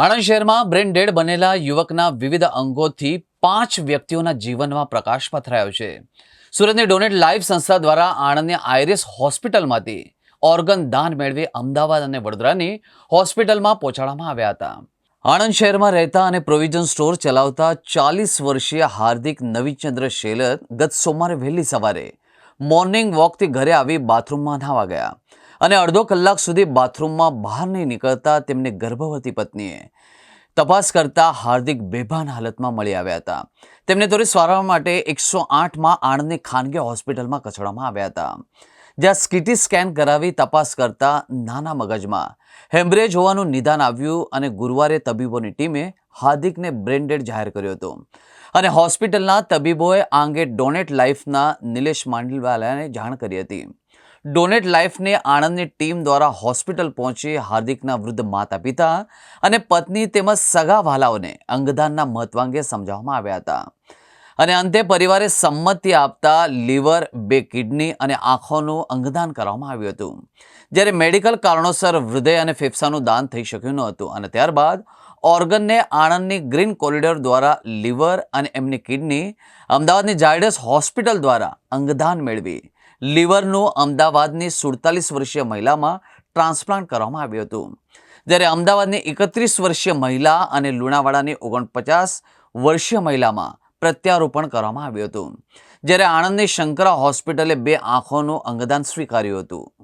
આણંદ શહેરમાં brain dead બનેલા યુવકના વિવિધ અંગોથી પાંચ વ્યક્તિઓના જીવનમાં પ્રકાશ પથરાયો છે. સુરતની ડોનેટ લાઈફ સંસ્થા દ્વારા આણંદની આઈરિસ હોસ્પિટલમાંથી ઓર્ગન દાન મેળવી અમદાવાદ અને વડોદરાની હોસ્પિટલમાં પહોંચાડવામાં આવ્યા હતા. આણંદ શહેરમાં રહેતા અને પ્રોવિઝન સ્ટોર ચલાવતા ચાલીસ વર્ષીય હાર્દિક નવીચંદ્ર શેલર ગત સોમવારે વહેલી સવારે મોર્નિંગ વોકથી ઘરે આવી બાથરૂમમાં નાહવા ગયા. અને અડધો કલાક સુધી બાથરૂમમાં બહાર નહીં નીકળતા તેમને ગર્ભવતી પત્નીએ તપાસ કરતા હાર્દિક બેભાન હાલતમાં મળી આવ્યા હતા. તેમને ત્વરિત સારવાર માટે એકસો આઠમાં આણંદની ખાનગી હોસ્પિટલમાં કચડવામાં આવ્યા હતા. જ્યાં સ્કીટી સ્કેન કરાવી તપાસ કરતા નાના મગજમાં હેમ્બ્રેજ હોવાનું નિદાન આવ્યું અને ગુરુવારે તબીબોની ટીમે હાર્દિકને બ્રેન્ડેડ જાહેર કર્યો હતો. અને હોસ્પિટલના તબીબોએ આ અંગે ડોનેટ લાઈફના નિલેશ માંડલવાલાને જાણ કરી હતી. ડોનેટ લાઈફને આણંદની ટીમ દ્વારા હોસ્પિટલ પહોંચી હાર્દિકના વૃદ્ધ માતા પિતા અને પત્ની તેમજ સગા વાલાઓને અંગદાનના મહત્વ અંગે સમજાવવામાં આવ્યા હતા. અને અંતે પરિવારે સંમતિ આપતા લીવર, બે કિડની અને આંખોનું અંગદાન કરવામાં આવ્યું હતું. જ્યારે મેડિકલ કારણોસર હૃદય અને ફેફસાનું દાન થઈ શક્યું ન હતું અને ત્યારબાદ ઓર્ગનને આણંદની ગ્રીન કોરિડોર દ્વારા લીવર અને એમની કિડની અમદાવાદની ઝાયડસ હોસ્પિટલ દ્વારા અંગદાન મેળવી. લીવરનું અમદાવાદની સુડતાલીસ વર્ષીય મહિલામાં ટ્રાન્સપ્લાન્ટ કરવામાં આવ્યું હતું. જ્યારે અમદાવાદની એકત્રીસ વર્ષીય મહિલા અને લુણાવાડાની ઓગણપચાસ વર્ષીય મહિલામાં પ્રત્યારોપણ કરવામાં આવ્યું હતું. જ્યારે આણંદની શંકરા હોસ્પિટલે બે આંખોનું અંગદાન સ્વીકાર્યું હતું.